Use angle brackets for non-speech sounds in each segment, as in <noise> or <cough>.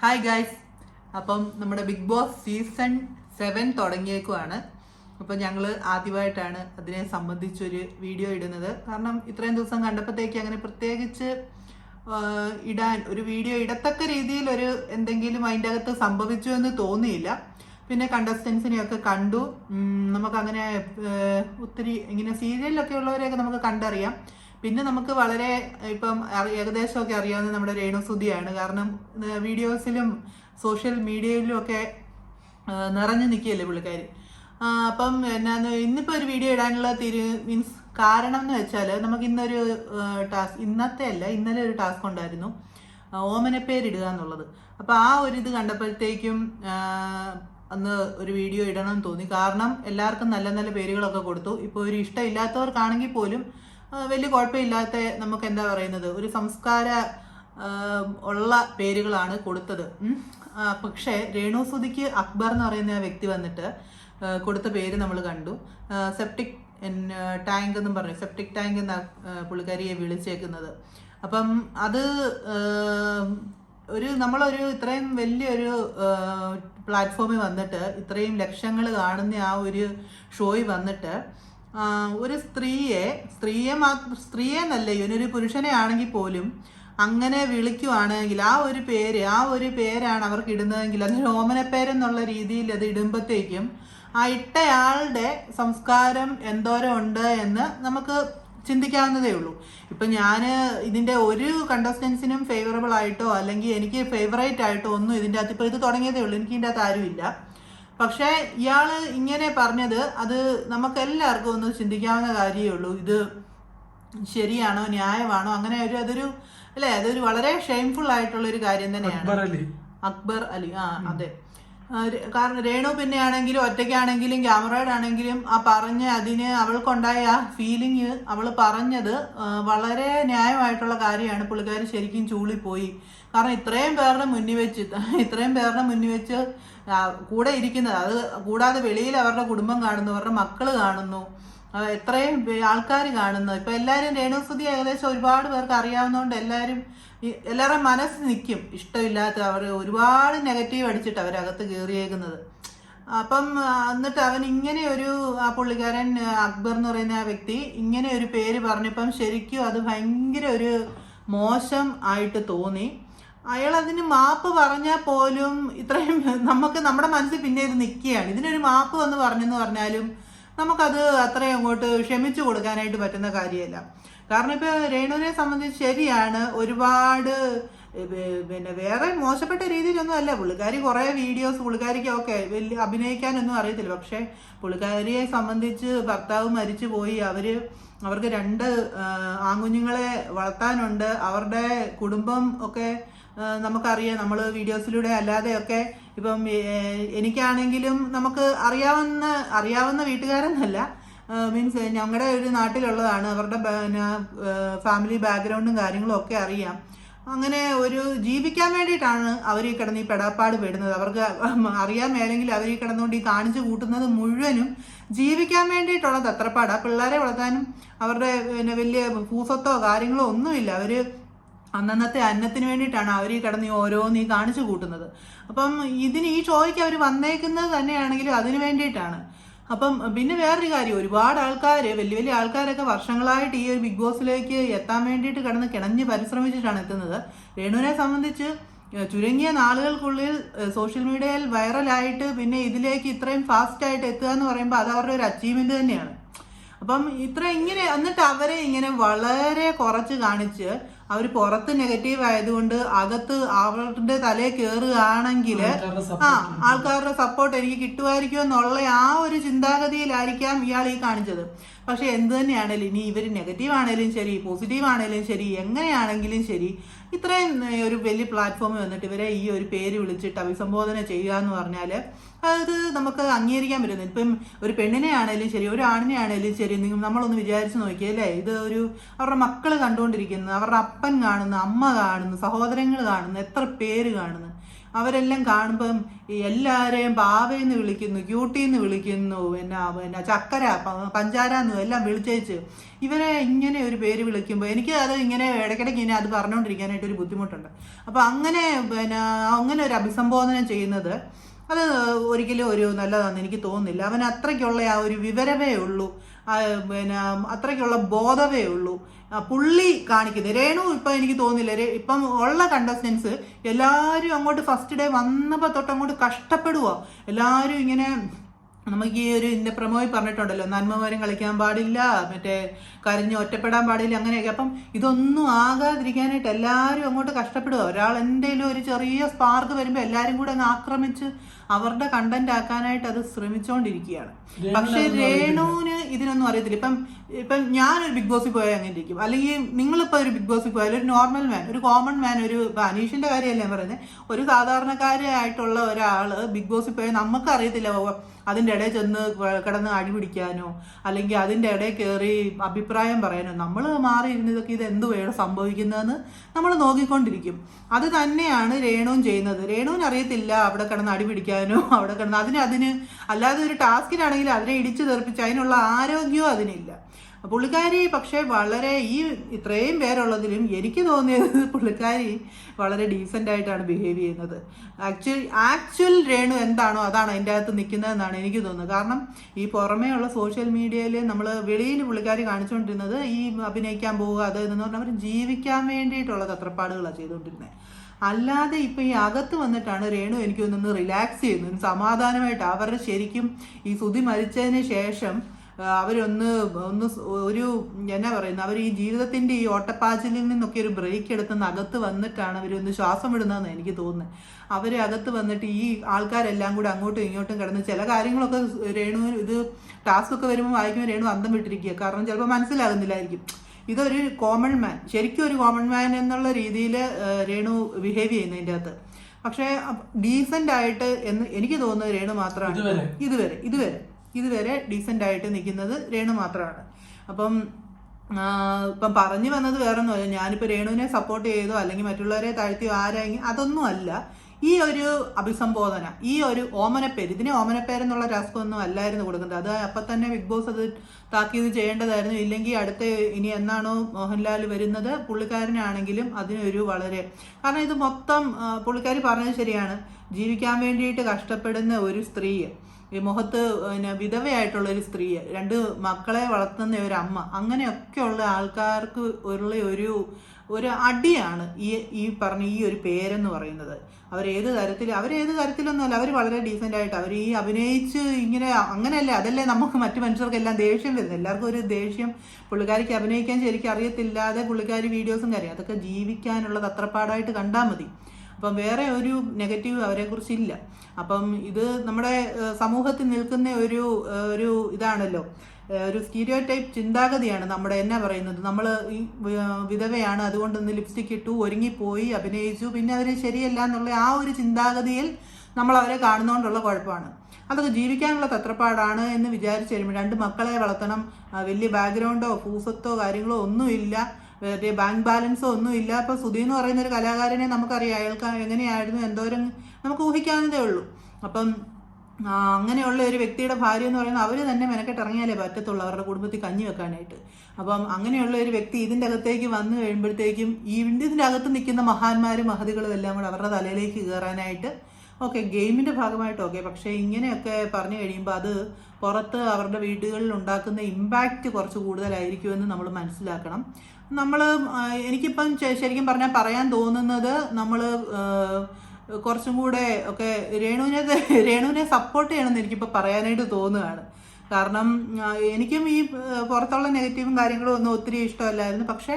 Hi guys അപ്പം നമ്മുടെ big boss season seven തുടങ്ങിയേക്കുവാണ്. അപ്പം ഞങ്ങൾ ആദ്യമായിട്ടാണ് അതിനെ സംബന്ധിച്ചൊരു വീഡിയോ ഇടുന്നത്. കാരണം ഇത്രയും ദിവസം കണ്ടപ്പോഴത്തേക്ക് അങ്ങനെ പ്രത്യേകിച്ച് ഇടാൻ ഒരു വീഡിയോ ഇടത്തക്ക രീതിയിൽ ഒരു എന്തെങ്കിലും അതിന്റെ അകത്ത് സംഭവിച്ചു എന്ന് തോന്നിയില്ല. പിന്നെ കണ്ടസ്റ്റൻസിനെയൊക്കെ കണ്ടു. നമുക്കങ്ങനെ ഒത്തിരി ഇങ്ങനെ സീരിയലിലൊക്കെ ഉള്ളവരെയൊക്കെ നമുക്ക് കണ്ടറിയാം. പിന്നെ നമുക്ക് വളരെ ഇപ്പം ഏകദേശമൊക്കെ അറിയാവുന്ന നമ്മുടെ രേണുസുതിയാണ്. കാരണം വീഡിയോസിലും സോഷ്യൽ മീഡിയയിലും ഒക്കെ നിറഞ്ഞു നിൽക്കുകയല്ലേ പുള്ളിക്കാർ അപ്പം എന്നാന്ന് ഇന്നിപ്പോൾ ഒരു വീഡിയോ ഇടാനുള്ള തിരു മീൻസ് കാരണം എന്ന് വെച്ചാൽ നമുക്ക് ഇന്നൊരു ടാസ്ക് ഇന്നത്തെ അല്ല ഇന്നലെ ഒരു ടാസ്ക് ഉണ്ടായിരുന്നു. ഓമനെ പേരിടുക എന്നുള്ളത്. അപ്പോൾ ആ ഒരു ഇത് കണ്ടപ്പോഴത്തേക്കും അന്ന് ഒരു വീഡിയോ ഇടണം തോന്നി. കാരണം എല്ലാവർക്കും നല്ല നല്ല പേരുകളൊക്കെ കൊടുത്തു. ഇപ്പോൾ ഒരു ഇഷ്ടമില്ലാത്തവർക്കാണെങ്കിൽ പോലും വലിയ കുഴപ്പമില്ലാത്ത നമുക്ക് എന്താ പറയുന്നത്? ഒരു സംസ്കാര ഉള്ള പേരുകളാണ് കൊടുത്തത്. പക്ഷേ രേണു രേണുസുതിക്ക് അക്ബർ എന്ന് പറയുന്ന ആ വ്യക്തി വന്നിട്ട് കൊടുത്ത പേര് നമ്മൾ കണ്ടു. സെപ്റ്റിക് ടാങ്ക് എന്നും പറഞ്ഞു. സെപ്റ്റിക് ടാങ്ക് എന്ന പുള്ളിക്കാരിയെ വിളിച്ചേക്കുന്നത്. അപ്പം അത് ഒരു നമ്മളൊരു ഇത്രയും വലിയൊരു പ്ലാറ്റ്ഫോമിൽ വന്നിട്ട് ഇത്രയും ലക്ഷങ്ങൾ കാണുന്ന ആ ഒരു ഷോയിൽ വന്നിട്ട് ഒരു സ്ത്രീയെ സ്ത്രീയെ മാ സ്ത്രീയെ എന്നല്ല ഇവനൊരു പുരുഷനെ ആണെങ്കിൽ പോലും അങ്ങനെ വിളിക്കുവാണെങ്കിൽ ആ ഒരു പേര് ആ ഒരു പേരാണ് അവർക്ക് ഇടുന്നതെങ്കിൽ അത് ഓമനപ്പേരെന്നുള്ള രീതിയിൽ അത് ഇടുമ്പോഴത്തേക്കും ആ ഇട്ടയാളുടെ സംസ്കാരം എന്തോരം ഉണ്ട് എന്ന് നമുക്ക് ചിന്തിക്കാവുന്നതേ ഉള്ളൂ. ഇപ്പം ഞാൻ ഇതിന്റെ ഒരു കണ്ടസ്റ്റൻസിനും ഫേവറബിൾ ആയിട്ടോ അല്ലെങ്കിൽ എനിക്ക് ഫേവറേറ്റ് ആയിട്ടോ ഒന്നും ഇതിന്റെ അകത്ത് ഇപ്പോൾ ഇത് തുടങ്ങിയതേ ഉള്ളൂ. എനിക്ക് ഇതിന്റെ അകത്ത് ആരുമില്ല. പക്ഷേ ഇയാൾ ഇങ്ങനെ പറഞ്ഞത് അത് നമുക്ക് എല്ലാവർക്കും ഒന്ന് ചിന്തിക്കാവുന്ന കാര്യമേ ഉള്ളൂ. ഇത് ശരിയാണോ ന്യായമാണോ? അങ്ങനെ ഒരു അതൊരു അല്ലേ? അതൊരു വളരെ ഷെയിംഫുൾ ആയിട്ടുള്ള ഒരു കാര്യം തന്നെയാണ്. അക്ബർ അലി. ആ അതെ. കാരണം രേണു പിന്നെ ആണെങ്കിലും ഒറ്റയ്ക്കാണെങ്കിലും ക്യാമറയുടെ ആണെങ്കിലും ആ പറഞ്ഞ അതിന് അവൾക്കുണ്ടായ ആ ഫീലിങ് അവൾ പറഞ്ഞത് വളരെ ന്യായമായിട്ടുള്ള കാര്യമാണ്. പുള്ളിക്കാരി ശരിക്കും ചൂളിപ്പോയി. കാരണം ഇത്രയും പേരുടെ മുന്നിൽ വെച്ച് <laughs> ഇത്രയും പേരുടെ മുന്നിൽ വെച്ച് കൂടെ ഇരിക്കുന്നത് അത് കൂടാതെ വെളിയിൽ അവരുടെ കുടുംബം കാണുന്നു അവരുടെ മക്കൾ കാണുന്നു എത്രയും ആൾക്കാർ കാണുന്നു. ഇപ്പൊ എല്ലാവരും രേണുസുതി ഏകദേശം ഒരുപാട് പേർക്ക് അറിയാവുന്നതുകൊണ്ട് എല്ലാവരും എല്ലാവരുടെയും മനസ്സ് നിൽക്കും ഇഷ്ടമില്ലാത്ത അവർ ഒരുപാട് നെഗറ്റീവ് അടിച്ചിട്ട് അവരകത്ത് കയറിയേക്കുന്നത് അപ്പം എന്നിട്ട് അവൻ ഇങ്ങനെ ഒരു ആ പുള്ളിക്കാരൻ അക്ബർ എന്ന് പറയുന്ന ആ വ്യക്തി ഇങ്ങനെ ഒരു പേര് പറഞ്ഞപ്പം ശരിക്കും അത് ഭയങ്കര ഒരു മോശം ആയിട്ട് തോന്നി. അയാൾ അതിന് മാപ്പ് പറഞ്ഞാൽ പോലും ഇത്രയും നമുക്ക് നമ്മുടെ മനസ്സിൽ പിന്നെ ഇത് നിൽക്കുകയാണ്. ഇതിനൊരു മാപ്പ് വന്ന് പറഞ്ഞെന്ന് പറഞ്ഞാലും നമുക്കത് അത്രയും അങ്ങോട്ട് ക്ഷമിച്ചു കൊടുക്കാനായിട്ട് പറ്റുന്ന കാര്യമല്ല. കാരണം ഇപ്പൊ രേണുവിനെ സംബന്ധിച്ച് ശരിയാണ് ഒരുപാട് പിന്നെ വേറെ മോശപ്പെട്ട രീതിയിലൊന്നും അല്ല. പുള്ളിക്കാരി കുറേ വീഡിയോസ് പുള്ളിക്കാരിക്ക് ഒക്കെ വലിയ അഭിനയിക്കാനൊന്നും അറിയത്തില്ല. പക്ഷേ പുള്ളിക്കാരിയെ സംബന്ധിച്ച് ഭർത്താവ് മരിച്ചു പോയി. അവർ അവർക്ക് രണ്ട് ആൺകുഞ്ഞുങ്ങളെ വളർത്താനുണ്ട്. അവരുടെ കുടുംബം ഒക്കെ നമുക്കറിയാം. നമ്മൾ വീഡിയോസിലൂടെ അല്ലാതെയൊക്കെ ഇപ്പം എനിക്കാണെങ്കിലും നമുക്ക് അറിയാവുന്ന അറിയാവുന്ന വീട്ടുകാരെന്നല്ല. മീൻസ് ഞങ്ങളുടെ ഒരു നാട്ടിലുള്ളതാണ്. അവരുടെ പിന്നെ ഫാമിലി ബാക്ക്ഗ്രൗണ്ടും കാര്യങ്ങളും ഒക്കെ അറിയാം. അങ്ങനെ ഒരു ജീവിക്കാൻ വേണ്ടിയിട്ടാണ് അവർ ഈ കിടന്ന് ഈ പെടാപ്പാട് പെടുന്നത്. അവർക്ക് അറിയാൻ മേലെങ്കിൽ അവർ ഈ കിടന്നുകൊണ്ട് ഈ കാണിച്ചു കൂട്ടുന്നത് മുഴുവനും ജീവിക്കാൻ വേണ്ടിയിട്ടുള്ള തത്രപ്പാടാ പിള്ളേരെ വളർത്താനും അവരുടെ പിന്നെ വലിയ ഭൂസ്വത്തോ കാര്യങ്ങളോ ഒന്നുമില്ല. അവർ അന്നന്നത്തെ അന്നത്തിന് വേണ്ടിയിട്ടാണ് അവർ ഈ കിടന്ന് ഓരോ ഈ കാണിച്ചു കൂട്ടുന്നത്. അപ്പം ഇതിന് ഈ ഷോയ്ക്ക് അവർ വന്നേക്കുന്നത് തന്നെയാണെങ്കിലും അതിന് വേണ്ടിയിട്ടാണ്. അപ്പം പിന്നെ വേറൊരു കാര്യം ഒരുപാട് ആൾക്കാർ വലിയ വലിയ ആൾക്കാരൊക്കെ വർഷങ്ങളായിട്ട് ഈ ഒരു ബിഗ് ബോസിലേക്ക് എത്താൻ വേണ്ടിയിട്ട് കിടന്ന് കിണഞ്ഞ് പരിശ്രമിച്ചിട്ടാണ് എത്തുന്നത്. രേണുവിനെ സംബന്ധിച്ച് ചുരുങ്ങിയ നാളുകൾക്കുള്ളിൽ സോഷ്യൽ മീഡിയയിൽ വൈറലായിട്ട് പിന്നെ ഇതിലേക്ക് ഇത്രയും ഫാസ്റ്റായിട്ട് എത്തുക എന്ന് പറയുമ്പോൾ അത് അവരുടെ ഒരു അച്ചീവ്മെന്റ് തന്നെയാണ്. അപ്പം ഇത്ര ഇങ്ങനെ എന്നിട്ട് അവരെ ഇങ്ങനെ വളരെ കുറച്ച് കാണിച്ച് അവർ പുറത്ത് നെഗറ്റീവ് ആയതുകൊണ്ട് അകത്ത് അവരുടെ തലയിൽ കയറുകയാണെങ്കിൽ ആ ആൾക്കാരുടെ സപ്പോർട്ട് എനിക്ക് കിട്ടുമായിരിക്കും എന്നുള്ള ആ ഒരു ചിന്താഗതിയിലായിരിക്കാം ഇയാൾ ഈ കാണിച്ചത്. പക്ഷെ എന്ത് തന്നെയാണേലും ഇനി ഇവർ നെഗറ്റീവ് ആണേലും ശരി പോസിറ്റീവ് ആണേലും ശരി എങ്ങനെയാണെങ്കിലും ശരി ഇത്രയും ഒരു വലിയ പ്ലാറ്റ്ഫോമിൽ വന്നിട്ട് ഇവരെ ഈ ഒരു പേര് വിളിച്ചിട്ട് അഭിസംബോധന ചെയ്യുക എന്ന് പറഞ്ഞാൽ അത് നമുക്ക് അംഗീകരിക്കാൻ പറ്റുന്നത് ഇപ്പം ഒരു പെണ്ണിനെ ആണേലും ശരി ഒരു ആണിനെ ആണേലും ശരി നമ്മളൊന്ന് വിചാരിച്ച് നോക്കിയേ അല്ലേ? ഇത് ഒരു അവരുടെ മക്കൾ കണ്ടുകൊണ്ടിരിക്കുന്നു അവരുടെ അപ്പൻ കാണുന്നു അമ്മ കാണുന്നു സഹോദരങ്ങൾ കാണുന്നു എത്ര പേര് കാണുന്നു. അവരെല്ലാം കാണുമ്പം എല്ലാവരെയും പാവയെന്ന് വിളിക്കുന്നു ക്യൂട്ടിന്ന് വിളിക്കുന്നു പിന്നെ പിന്നെ ചക്കര പഞ്ചാര എന്നും എല്ലാം വിളിച്ചേച്ച് ഇവരെ ഇങ്ങനെ ഒരു പേര് വിളിക്കുമ്പോൾ എനിക്ക് അത് ഇങ്ങനെ ഇടയ്ക്കിടയ്ക്ക് ഇങ്ങനെ അത് പറഞ്ഞുകൊണ്ടിരിക്കാനായിട്ട് ഒരു ബുദ്ധിമുട്ടുണ്ട്. അപ്പോൾ അങ്ങനെ പിന്നെ അങ്ങനെ ഒരു അഭിസംബോധന ചെയ്യുന്നത് അത് ഒരിക്കലും ഒരു നല്ലതാണെന്ന് എനിക്ക് തോന്നുന്നില്ല. അവൻ അത്രയ്ക്കുള്ള ആ ഒരു വിവരമേ ഉള്ളൂ. പിന്നെ അത്രയ്ക്കുള്ള ബോധമേ ഉള്ളൂ. പുള്ളി കാണിക്കുന്നത്. രേണു ഇപ്പം എനിക്ക് തോന്നുന്നില്ല. രേ- ഇപ്പം ഉള്ള കണ്ടസ്റ്റൻസ് എല്ലാവരും അങ്ങോട്ട് ഫസ്റ്റ് ഡേ വന്നപ്പോൾ തൊട്ട് അങ്ങോട്ട് കഷ്ടപ്പെടുക എല്ലാവരും ഇങ്ങനെ നമുക്ക് ഈ ഒരു ഇന്ന പ്രമോയി പറഞ്ഞിട്ടുണ്ടല്ലോ നന്മമാരും കളിക്കാൻ പാടില്ല മറ്റേ കരഞ്ഞ് ഒറ്റപ്പെടാൻ പാടില്ല അങ്ങനെയൊക്കെ. അപ്പം ഇതൊന്നും ആകാതിരിക്കാനായിട്ട് എല്ലാവരും അങ്ങോട്ട് കഷ്ടപ്പെടുക. ഒരാൾ എന്തെങ്കിലും ഒരു ചെറിയ സ്പാർക്ക് വരുമ്പോൾ എല്ലാവരും കൂടെ അങ്ങ് ആക്രമിച്ച് അവരുടെ കണ്ടന്റ് ആക്കാനായിട്ട് അത് ശ്രമിച്ചുകൊണ്ടിരിക്കുകയാണ് പക്ഷെ രേണുവിന് ഇതിനൊന്നും അറിയത്തില്ല. ഇപ്പം ഇപ്പം ഞാനൊരു ബിഗ് ബോസിൽ പോയാൽ അങ്ങനെ ഇരിക്കും അല്ലെങ്കിൽ നിങ്ങളിപ്പോൾ ഒരു ബിഗ് ബോസിൽ പോയാൽ ഒരു നോർമൽ മാൻ ഒരു കോമൺ മാൻ ഒരു അനീഷിന്റെ കാര്യമല്ല ഞാൻ പറയുന്നത് ഒരു സാധാരണക്കാരായിട്ടുള്ള ഒരാൾ ബിഗ് ബോസിൽ പോയാൽ നമുക്ക് അറിയത്തില്ല. അതിന്റെ അതിന്റെ ഇടയിൽ ചെന്ന് കിടന്ന് അടി പിടിക്കാനോ അല്ലെങ്കിൽ അതിന്റെ ഇടയിൽ കയറി അഭിപ്രായം പറയാനോ. നമ്മൾ മാറി ഇരുന്ന് ഇത് എന്ത് വേണം സംഭവിക്കുന്നതെന്ന് നമ്മൾ നോക്കിക്കൊണ്ടിരിക്കും. അത് തന്നെയാണ് രേണുവും ചെയ്യുന്നത്. രേണുവിന് അറിയത്തില്ല അവിടെ കിടന്ന് അടി പിടിക്കാനോ അവിടെ കിടന്ന് അതിന് അതിന് അല്ലാതെ ഒരു ടാസ്കിനാണെങ്കിൽ അതിനെ ഇടിച്ചു തെറിപ്പിച്ച് അതിനുള്ള ആരോഗ്യവും അതിനില്ല. പുള്ളിക്കാരി പക്ഷേ വളരെ ഈ ഇത്രയും പേരുള്ളതിലും എനിക്ക് തോന്നിയത് പുള്ളിക്കാരി വളരെ ഡീസന്റ് ആയിട്ടാണ് ബിഹേവ് ചെയ്യുന്നത്. ആക്ച്വൽ ആക്ച്വൽ രേണു എന്താണോ അതാണ് അതിന്റെ അകത്ത് നിൽക്കുന്നതെന്നാണ് എനിക്ക് തോന്നുന്നത്. കാരണം ഈ പുറമേ ഉള്ള സോഷ്യൽ മീഡിയയിൽ നമ്മൾ വെളിയിൽ പുള്ളിക്കാരി കാണിച്ചുകൊണ്ടിരുന്നത് ഈ അഭിനയിക്കാൻ പോവുക അത് എന്ന് പറഞ്ഞാൽ അവർ ജീവിക്കാൻ വേണ്ടിയിട്ടുള്ള തത്രപ്പാടുകളാണ് ചെയ്തുകൊണ്ടിരുന്നത്. അല്ലാതെ ഇപ്പൊ ഈ അകത്ത് വന്നിട്ടാണ് രേണു ഒന്ന് റിലാക്സ് ചെയ്യുന്നത്. സമാധാനമായിട്ട് അവരുടെ ശരിക്കും ഈ സുതി മരിച്ചതിന് ശേഷം അവരൊന്ന് ഒന്ന് ഒരു എന്നാ പറയുന്നത് അവർ ഈ ജീവിതത്തിന്റെ ഈ ഓട്ടപ്പാച്ചിലിൽ നിന്നൊക്കെ ഒരു ബ്രേക്ക് എടുത്തുന്ന അകത്ത് വന്നിട്ടാണ് അവരൊന്ന് ശ്വാസം വിടുന്നതെന്ന് എനിക്ക് തോന്നുന്നത് അവർ അകത്ത് വന്നിട്ട് ഈ ആൾക്കാരെല്ലാം കൂടെ അങ്ങോട്ടും ഇങ്ങോട്ടും കിടന്ന് ചില കാര്യങ്ങളൊക്കെ രേണു ഇത് ടാസ്ക് ഒക്കെ വരുമ്പോൾ വായിക്കുമ്പോൾ രേണു അന്തം വിട്ടിരിക്കുക കാരണം ചിലപ്പോൾ മനസ്സിലാകുന്നില്ലായിരിക്കും. ഇതൊരു കോമൺ മാൻ ശരിക്കും ഒരു കോമൺ മാൻ എന്നുള്ള രീതിയിൽ രേണു ബിഹേവ് ചെയ്യുന്നതിന്റെ അകത്ത് പക്ഷേ ഡീസന്റ് ആയിട്ട് എന്ന് എനിക്ക് തോന്നുന്നത് രേണു മാത്രമാണ്. ഇതുവരെ? ഇതുവരെ ഇതുവരെ. ഡീസന്റ് ആയിട്ട് നിൽക്കുന്നത് രേണു മാത്രമാണ്. അപ്പം ഇപ്പം പറഞ്ഞു വന്നത് വേറെ ഒന്നുമല്ല ഞാനിപ്പോൾ രേണുവിനെ സപ്പോർട്ട് ചെയ്തോ അല്ലെങ്കിൽ മറ്റുള്ളവരെ താഴ്ത്തിയോ ആരെങ്കിലും അതൊന്നും അല്ല. ഈ ഒരു അഭിസംബോധന ഈ ഒരു ഓമനപ്പേര് ഇതിനെ ഓമനപ്പേരെന്നുള്ള ടാസ്കൊന്നും അല്ലായിരുന്നു കൊടുക്കുന്നത്. അത് അപ്പം തന്നെ ബിഗ് ബോസ് അത് താക്കീത് ചെയ്യേണ്ടതായിരുന്നു. ഇല്ലെങ്കിൽ അടുത്ത ഇനി എന്നാണോ മോഹൻലാൽ വരുന്നത് പുള്ളിക്കാരനാണെങ്കിലും അതിനൊരു വളരെ കാരണം ഇത് മൊത്തം പുള്ളിക്കാരി പറഞ്ഞത് ശരിയാണ്. ജീവിക്കാൻ വേണ്ടിയിട്ട് കഷ്ടപ്പെടുന്ന ഒരു സ്ത്രീ ഈ മുഖത്ത് പിന്നെ വിധവയായിട്ടുള്ള ഒരു സ്ത്രീ രണ്ട് മക്കളെ വളർത്തുന്ന ഒരു അമ്മ അങ്ങനെയൊക്കെയുള്ള ആൾക്കാർക്ക് ഉള്ള ഒരു ഒരു അടിയാണ് ഈ ഈ പറഞ്ഞ ഈ ഒരു പേരെന്ന് പറയുന്നത്. അവരേത് തരത്തിൽ അവരേത് തരത്തിലൊന്നുമല്ല അവർ വളരെ ഡീസന്റ് ആയിട്ട് അവർ ഈ അഭിനയിച്ച് ഇങ്ങനെ അങ്ങനെയല്ലേ അതല്ലേ നമുക്ക് മറ്റു മനുഷ്യർക്കെല്ലാം ദേഷ്യം വരുന്നത്. എല്ലാവർക്കും ഒരു ദേഷ്യം പുള്ളിക്കാരിക്ക് അഭിനയിക്കാൻ ശരിക്കും അറിയത്തില്ലാതെ പുള്ളിക്കാരി വീഡിയോസും കാര്യം അതൊക്കെ ജീവിക്കാനുള്ള തത്രപ്പാടായിട്ട് കണ്ടാൽ മതി. അപ്പം വേറെ ഒരു നെഗറ്റീവ് അവരെക്കുറിച്ച് ഇല്ല അപ്പം ഇത് നമ്മുടെ സമൂഹത്തിൽ നിൽക്കുന്ന ഒരു ഒരു ഇതാണല്ലോ. ഒരു സ്റ്റീരിയോ ടൈപ്പ് ചിന്താഗതിയാണ് നമ്മുടെ എന്നാ പറയുന്നത്. നമ്മൾ ഈ വിധവയാണ്. അതുകൊണ്ട് ഒന്ന് ലിപ്സ്റ്റിക് ഇട്ടു ഒരുങ്ങിപ്പോയി അഭിനയിച്ചു. പിന്നെ അവർ ശരിയല്ല എന്നുള്ള ആ ഒരു ചിന്താഗതിയിൽ നമ്മൾ അവരെ കാണുന്നതുകൊണ്ടുള്ള കുഴപ്പമാണ്. അതൊക്കെ ജീവിക്കാനുള്ള തത്രപ്പാടാണ് എന്ന് വിചാരിച്ചു കഴിയുമ്പോൾ രണ്ട് മക്കളെ വളർത്തണം. വലിയ ബാക്ക്ഗ്രൗണ്ടോ ഫൂസത്തോ കാര്യങ്ങളോ ഒന്നുമില്ല. വേറെ ബാങ്ക് ബാലൻസോ ഒന്നുമില്ല. അപ്പോൾ സുധി എന്ന് പറയുന്ന ഒരു കലാകാരനെ നമുക്കറിയാം. അയാൾക്ക് എങ്ങനെയായിരുന്നു എന്തോരം നമുക്ക് ഊഹിക്കാവുന്നതേ ഉള്ളൂ. അപ്പം അങ്ങനെയുള്ള ഒരു വ്യക്തിയുടെ ഭാര്യ എന്ന് പറയുന്നത് അവർ തന്നെ മെനക്കെട്ട് ഇറങ്ങിയാലേ പറ്റത്തുള്ളൂ അവരുടെ കുടുംബത്തിൽ കഞ്ഞി വെക്കാനായിട്ട്. അപ്പം അങ്ങനെയുള്ള ഒരു വ്യക്തി ഇതിന്റെ അകത്തേക്ക് വന്നു കഴിയുമ്പോഴത്തേക്കും ഈ ഇതിന്റെ അകത്ത് നിൽക്കുന്ന മഹാന്മാരും മഹതികളും എല്ലാം കൂടെ അവരുടെ തലയിലേക്ക് കയറാനായിട്ട് ഓക്കെ ഗെയിമിന്റെ ഭാഗമായിട്ട് ഓക്കെ. പക്ഷേ ഇങ്ങനെയൊക്കെ പറഞ്ഞു കഴിയുമ്പോൾ അത് പുറത്ത് അവരുടെ വീടുകളിൽ ഉണ്ടാക്കുന്ന ഇമ്പാക്റ്റ് കുറച്ച് കൂടുതലായിരിക്കുമെന്ന് നമ്മൾ മനസ്സിലാക്കണം. നമ്മൾ എനിക്കിപ്പം ശരിക്കും പറഞ്ഞാൽ പറയാൻ തോന്നുന്നത് നമ്മൾ കുറച്ചും കൂടെ ഒക്കെ രേണുവിനെ രേണുവിനെ സപ്പോർട്ട് ചെയ്യണമെന്ന് എനിക്കിപ്പോൾ പറയാനായിട്ട് തോന്നുകയാണ്. കാരണം എനിക്കും ഈ പുറത്തുള്ള നെഗറ്റീവും കാര്യങ്ങളും ഒന്നും ഒത്തിരി ഇഷ്ടമല്ലായിരുന്നു. പക്ഷേ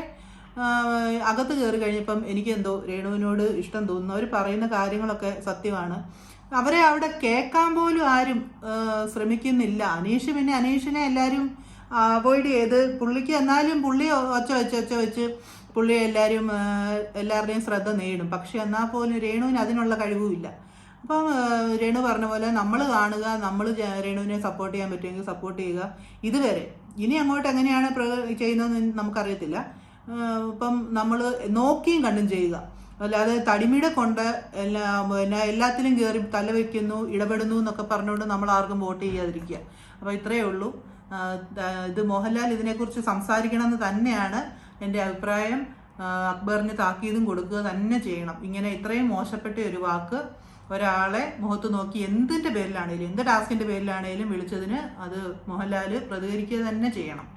അകത്ത് കയറി കഴിഞ്ഞപ്പം എനിക്ക് എന്തോ രേണുവിനോട് ഇഷ്ടം തോന്നുന്നു. അവർ പറയുന്ന കാര്യങ്ങളൊക്കെ സത്യമാണ്. അവരെ അവിടെ കേൾക്കാൻ പോലും ആരും ശ്രമിക്കുന്നില്ല. അനീഷ് പിന്നെ അനീഷിനെ എല്ലാവരും അവോയ്ഡ് ചെയ്ത് പുള്ളിക്ക് എന്നാലും പുള്ളി ഒച്ച വെച്ച് ഒച്ച വെച്ച് പുള്ളി എല്ലാവരും എല്ലാവരുടെയും ശ്രദ്ധ നേടും. പക്ഷെ എന്നാൽ പോലും രേണുവിന് അതിനുള്ള കഴിവുമില്ല. അപ്പം രേണു പറഞ്ഞ പോലെ നമ്മൾ കാണുക നമ്മൾ രേണുവിനെ സപ്പോർട്ട് ചെയ്യാൻ പറ്റുമെങ്കിൽ സപ്പോർട്ട് ചെയ്യുക. ഇതുവരെ. ഇനി അങ്ങോട്ട് എങ്ങനെയാണ് ചെയ്യുന്നതെന്ന് നമുക്കറിയത്തില്ല. ഇപ്പം നമ്മൾ നോക്കിയും കണ്ടും ചെയ്യുക. അല്ലാതെ തടിമിടെ കൊണ്ട് എല്ലാ പിന്നെ എല്ലാത്തിലും കയറി തലവെക്കുന്നു ഇടപെടുന്നു എന്നൊക്കെ പറഞ്ഞുകൊണ്ട് നമ്മൾ ആർക്കും വോട്ട് ചെയ്യാതിരിക്കുക. അപ്പോൾ ഇത്രയേ ഉള്ളൂ. ഇത് മോഹൻലാൽ ഇതിനെക്കുറിച്ച് സംസാരിക്കണമെന്ന് തന്നെയാണ്. എന്റെ അഭിപ്രായം അക്ബറിന് താക്കീതും കൊടുക്കുക തന്നെ ചെയ്യണം. ഇങ്ങനെ ഇത്രയും മോശപ്പെട്ട ഒരു വാക്ക് ഒരാളെ മുഖത്ത് നോക്കി എന്തിന്റെ പേരിലാണേലും എന്ത് ടാസ്കിന്റെ പേരിലാണേലും വിളിച്ചതിന് അത് മോഹൻലാൽ പ്രതികരിക്കുക തന്നെ ചെയ്യണം.